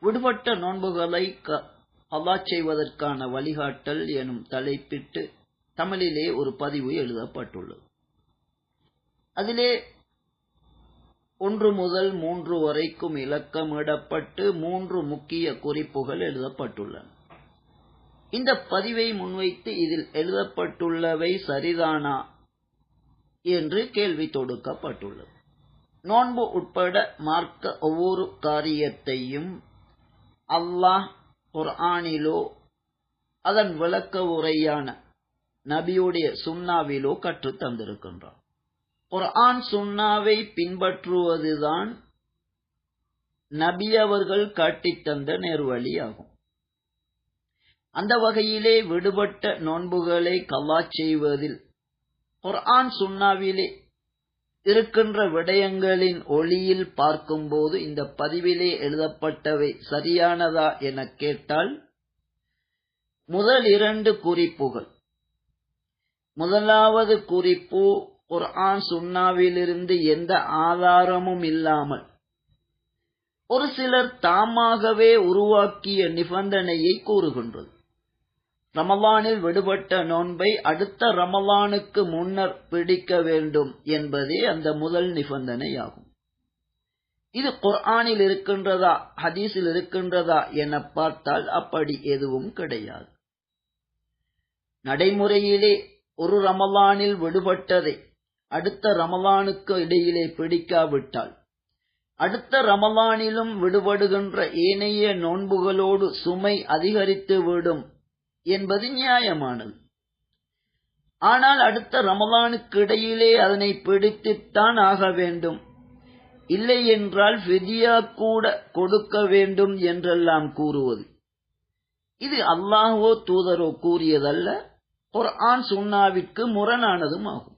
விடுபட்ட நோன்புகளை அல்லா செய்வதற்கான வழிகாட்டல் எனும் தலைப்பிட்டு தமிழிலே ஒரு பதிவு எழுதப்பட்டுள்ளது. அதிலே ஒன்று முதல் மூன்று வரைக்கும் இலக்கமிடப்பட்டு மூன்று முக்கிய குறிப்புகள் எழுதப்பட்டுள்ளன. இந்த பதிவை முன்வைத்து இதில் எழுதப்பட்டுள்ளவை சரிதானா என்று கேள்வி தொடுக்கப்பட்டுள்ளது. நோன்பு உட்பட மார்க்க ஒவ்வொரு காரியத்தையும் அல்லாஹ் குர்ஆனிலோ அதன் விளக்க உரையான நபியுடைய சுண்ணாவிலோ கற்றுத் தந்திருக்கின்றான். குர்ஆன் சுண்ணாவை பின்பற்றுவதுதான் நபி அவர்கள் காட்டித் தந்த நேர்வழி ஆகும் அந்த வகையிலே விடுபட்ட நோன்புகளை கல்லா செய்வதில் குர்ஆன் சுண்ணாவிலே இருக்கின்ற விடயங்களின் ஒளியில் பார்க்கும்போது இந்த பதிவிலே எழுதப்பட்டவை சரியானதா என கேட்டால் முதல் இரண்டு குறிப்புகள். முதலாவது குறிப்பு குர்ஆன் சுண்ணாவிலிருந்து எந்த ஆதாரமும் இல்லாமல் ஒரு சிலர் தாமாகவே உருவாக்கிய நிபந்தனையை கூறுகின்றது. ரமலானில் விடுபட்ட நோன்பை அடுத்த ரமலானுக்கு முன்னர் பிடிக்க வேண்டும் என்பதே அந்த முதல் நிபந்தனையாகும். இது குர்ஆனில் இருக்கின்றதா ஹதீஸில் இருக்கின்றதா என பார்த்தால் அப்படி எதுவும் கிடையாது. நடைமுறையிலே ஒரு ரமலானில் விடுபட்டதை அடுத்த ரமலானுக்கு இடையிலே பிடிக்காவிட்டால் அடுத்த ரமலானிலும் விடுபடுகின்ற ஏனைய நோன்புகளோடு சுமை அதிகரித்து விடும் என்பது நியாயமானது. ஆனால் அடுத்த ரமலானுக்கு இடையிலே அதனை பிடித்துத்தான் ஆக வேண்டும். இல்லை என்றால் ஃபிதியா கூட கொடுக்க வேண்டும் என்றெல்லாம் கூறுவது. இது அல்லாஹோ தூதரோ கூறியதல்ல குர்ஆன் சுன்னாவிற்கு முரணானதும் ஆகும்.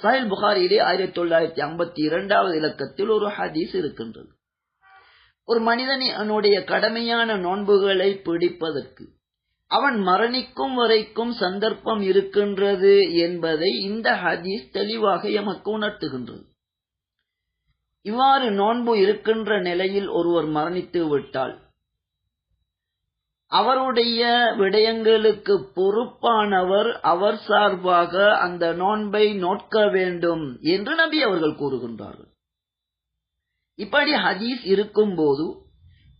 சாயில் புகாரிலே ஆயிரத்தி தொள்ளாயிரத்தி ஐம்பத்தி இரண்டாவது இலக்கத்தில் ஒரு ஹதீஸ் இருக்கின்றது. ஒரு மனிதனுடைய கடமையான நோன்புகளை பிடிப்பதற்கு அவன் மரணிக்கும் வரைக்கும் சந்தர்ப்பம் இருக்கின்றது என்பதை இந்த ஹதீஸ் தெளிவாக எமக்கு உணர்த்துகின்றது. இவ்வாறு நோன்பு இருக்கின்ற நிலையில் ஒருவர் மரணித்து விட்டால் அவருடைய விடயங்களுக்கு பொறுப்பானவர் அவர் சார்பாக அந்த நோன்பை நோட்க வேண்டும் என்று நபி அவர்கள் கூறுகின்றார்கள். இப்படி ஹதீஸ் இருக்கும்போது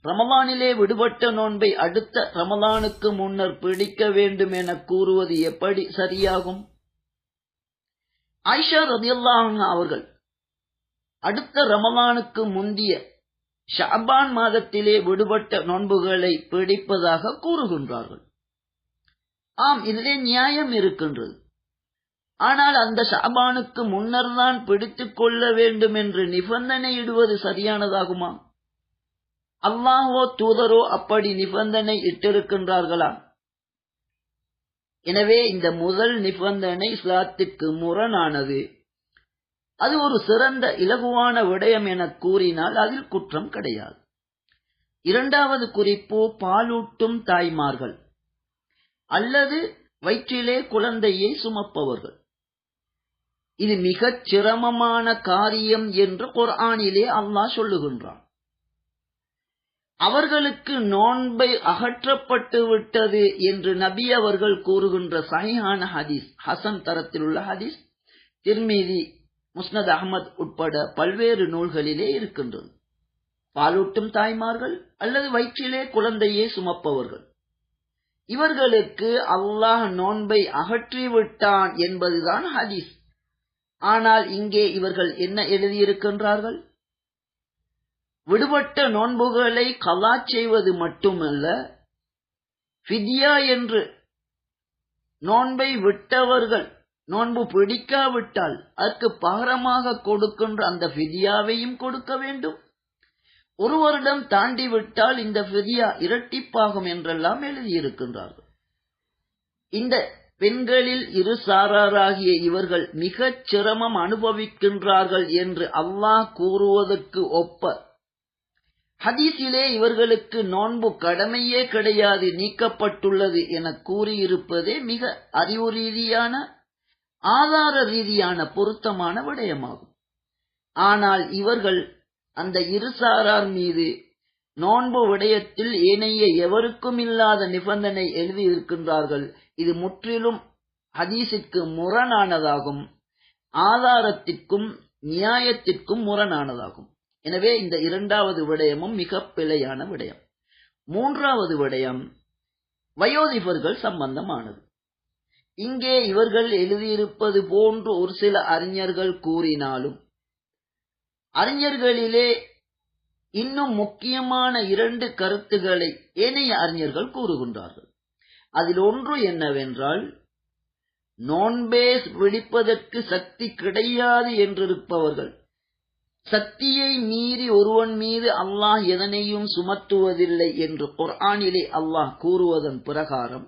ரமலானிலே விடுபட்ட நோன்பை அடுத்த ரமலானுக்கு முன்னர் பிடிக்க வேண்டும் என கூறுவது எப்படி சரியாகும்? ஐஷா ரதியல்லாங்க அவர்கள் அடுத்த ரமலானுக்கு முந்திய ஷாபான் மாதத்திலே விடுபட்ட நோன்புகளை பிடிப்பதாக கூறுகின்றார்கள். ஆம் இதிலே நியாயம் இருக்கின்றது. ஆனால் அந்த ஷாபானுக்கு முன்னர் தான் பிடித்துக் கொள்ள வேண்டும் என்று நிபந்தனை இடுவது சரியானதாகுமா? அல்லாஹோ தூதரோ அப்படி நிபந்தனை இட்டிருக்கின்றார்களா? எனவே இந்த முதல் நிபந்தனை இஸ்லாத்திற்கு முரணானது. அது ஒரு சிறந்த இலகுவான விடயம் என கூறினால் அதில் குற்றம் கிடையாது. இரண்டாவது குறிப்பு பாலூட்டும் தாய்மார்கள். அல்லது வயிற்றிலே குழந்தையை சுமப்பவர்கள். இது மிகச் சிரமமான காரியம் என்று குர்ஆனிலே அல்லாஹ் சொல்லுகின்றான். அவர்களுக்கு நோன்பை அகற்றப்பட்டு விட்டது என்று நபி அவர்கள் கூறுகின்ற சஹிஹான ஹதீஸ் ஹசன் தரத்தில் உள்ள ஹதீஸ் திருமீதி முஸ்னத் அகமது உட்பட பல்வேறு நூல்களிலே இருக்கின்றது. பாலூட்டும் தாய்மார்கள் அல்லது வயிற்றிலே குழந்தையை சுமப்பவர்கள். இவர்களுக்கு அல்லாஹ் நோன்பை அகற்றிவிட்டான் என்பதுதான் ஹதீஸ். ஆனால் இங்கே இவர்கள் என்ன எழுதியிருக்கின்றார்கள்? விடுபட்ட நோன்புகளை கலா செய்வது மட்டுமல்ல ஃபிதியா என்று நோன்பை விட்டவர்கள் நோன்பு பிடிக்காவிட்டால் அதற்கு பகரமாக கொடுக்கின்ற அந்த ஃபிதியாவையும் கொடுக்க வேண்டும். ஒரு வருடம் தாண்டி விட்டால் இந்த ஃபிதியா இரட்டிப்பாகும் என்றெல்லாம் எழுதியிருக்கின்றார்கள். இந்த பெண்களில் இரு சாராராகிய இவர்கள் மிகச் சிரமம் அனுபவிக்கின்றார்கள் என்று அல்லாஹ் கூறுவதற்கு ஒப்ப ஹதீஸிலே இவர்களுக்கு நோன்பு கடமையே கிடையாது நீக்கப்பட்டுள்ளது என கூறியிருப்பதே மிக அறிவு ரீதியான ஆதார ரீதியான பொருத்தமான விடயமாகும். ஆனால் இவர்கள் அந்த இருசாரார் மீது நோன்பு விடயத்தில் ஏனைய எவருக்கும் இல்லாத நிபந்தனை எழுதியிருக்கின்றார்கள் இது முற்றிலும் ஹதீஸிற்கு முரணானதாகும் ஆதாரத்திற்கும் நியாயத்திற்கும் முரணானதாகும். எனவே இந்த இரண்டாவது விடயமும் மிக பிழையான விடயம். மூன்றாவது விடயம் வயோதிபர்கள் சம்பந்தமானது. இங்கே இவர்கள் எழுதியிருப்பது போன்று ஒரு சில அறிஞர்கள் கூறினாலும் அறிஞர்களிலே இன்னும் முக்கியமான இரண்டு கருத்துக்களை ஏனைய அறிஞர்கள் கூறுகின்றார்கள். அதில் ஒன்று என்னவென்றால் நோன்பேஸ் விழிப்பதற்கு சக்தி கிடையாது என்றிருப்பவர்கள் சக்தியை மீறி ஒருவன் மீது அல்லாஹ் எதனையும் சுமத்துவதில்லை என்று குர்ஆனிலே அல்லாஹ் கூறுவதன் பிரகாரம்.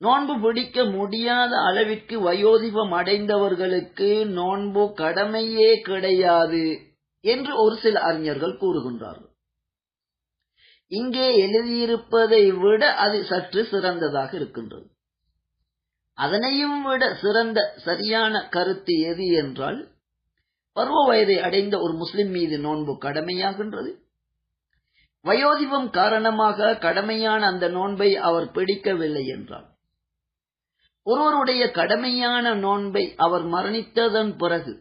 நோன்பு பிடிக்க முடியாத அளவிற்கு வயோதிபம் அடைந்தவர்களுக்கு நோன்பு கடமையே கிடையாது என்று ஒரு சில அறிஞர்கள் கூறுகின்றார்கள். இங்கே எழுதியிருப்பதை விட அது சற்று சிறந்ததாக இருக்கின்றது. அதனையும் விட சிறந்த சரியான கருத்து எது என்றால் பருவ வயதை அடைந்த ஒரு முஸ்லிம் மீது நோன்பு கடமையாகின்றது. வயோதிபம் காரணமாக கடமையான அந்த நோன்பை அவர் பிடிக்கவில்லை என்றார். ஒருவருடைய கடமையான நோன்பை அவர் மரணித்ததன் பிறகு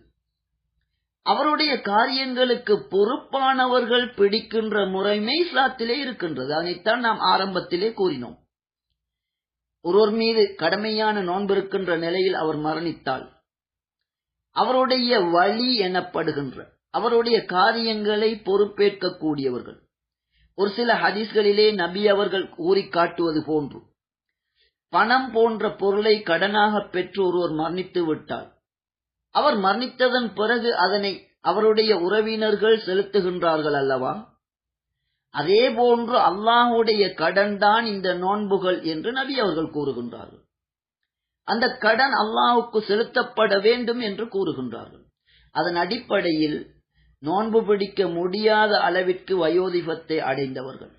அவருடைய காரியங்களுக்கு பொறுப்பானவர்கள் பிடிக்கின்ற முறைமை இஸ்லாத்திலே இருக்கின்றது. அதைத்தான் நாம் ஆரம்பத்திலே கூறினோம். ஒருவர் மீது கடமையான நோன்பு இருக்கின்ற நிலையில் அவர் மரணித்தால் அவருடைய வழி எனப்படுகின்ற அவருடைய காரியங்களை பொறுப்பேற்கக்கூடியவர்கள். ஒரு சில ஹதீஸ்களிலே நபி அவர்கள் கூறி காட்டுவது போன்று பணம் போன்ற பொருளை கடனாக பெற்று ஒருவர் மரணித்து விட்டார். அவர் மரணித்ததன் பிறகு அதனை அவருடைய உறவினர்கள் செலுத்துகின்றார்கள் அல்லவா? அதே போன்று அல்லாஹுடைய கடன்தான் இந்த நோன்புகள் என்று நபி அவர்கள் கூறுகின்றார்கள். அந்த கடன் அல்லாவுக்கு செலுத்தப்பட வேண்டும் என்று கூறுகின்றார்கள். அதன் அடிப்படையில் நோன்பு பிடிக்க முடியாத அளவிற்கு வயோதிபத்தை அடைந்தவர்கள்.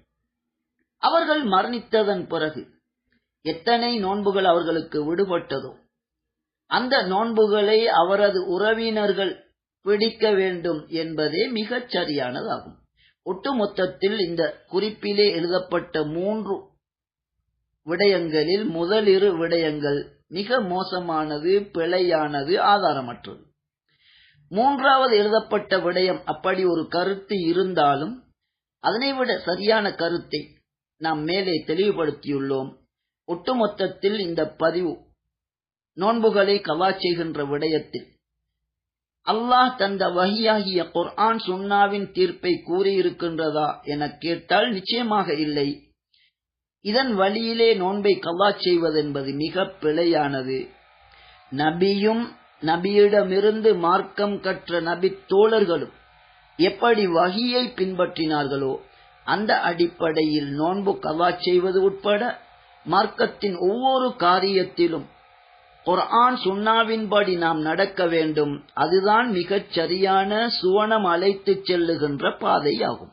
அவர்கள் மரணித்ததன் பிறகு எத்தனை நோன்புகள் அவர்களுக்கு விடுபட்டதோ அந்த நோன்புகளை அவரது உறவினர்கள் பிடிக்க வேண்டும் என்பதே மிகச் சரியானதாகும். ஒட்டுமொத்தத்தில் இந்த குறிப்பிலே எழுதப்பட்ட மூன்று விடயங்களில் முதலிரு விடயங்கள் மிக மோசமானது பிழையானது ஆதாரமற்றது. மூன்றாவது எழுதப்பட்ட விடயம் அப்படி ஒரு கருத்து இருந்தாலும் அதனை விட சரியான கருத்தை நாம் மேலே தெளிவுபடுத்தியுள்ளோம். ஒட்டுமொத்தத்தில் இந்த பதிவு நோன்புகளை கவா செய்கின்ற விடயத்தில். அல்லாஹ் தந்த வகியாகிய குர்ஆன் சுன்னாவின் தீர்ப்பை கூறியிருக்கின்றதா என கேட்டால் நிச்சயமாக இல்லை. இதன் வழியிலே நோன்பை கவா செய்வதென்பது மிக பிழையானது. நபியும் நபியிடமிருந்து மார்க்கம் கற்ற நபி தோழர்களும் எப்படி வகியை பின்பற்றினார்களோ அந்த அடிப்படையில் நோன்பு கவா செய்வது உட்பட மார்க்கத்தின் ஒவ்வொரு காரியத்திலும் குர்ஆன் சுண்ணாவின்படி நாம் நடக்க வேண்டும். அதுதான் மிகச் சரியான சுவனம் அழைத்துச் செல்லுகின்ற பாதையாகும்.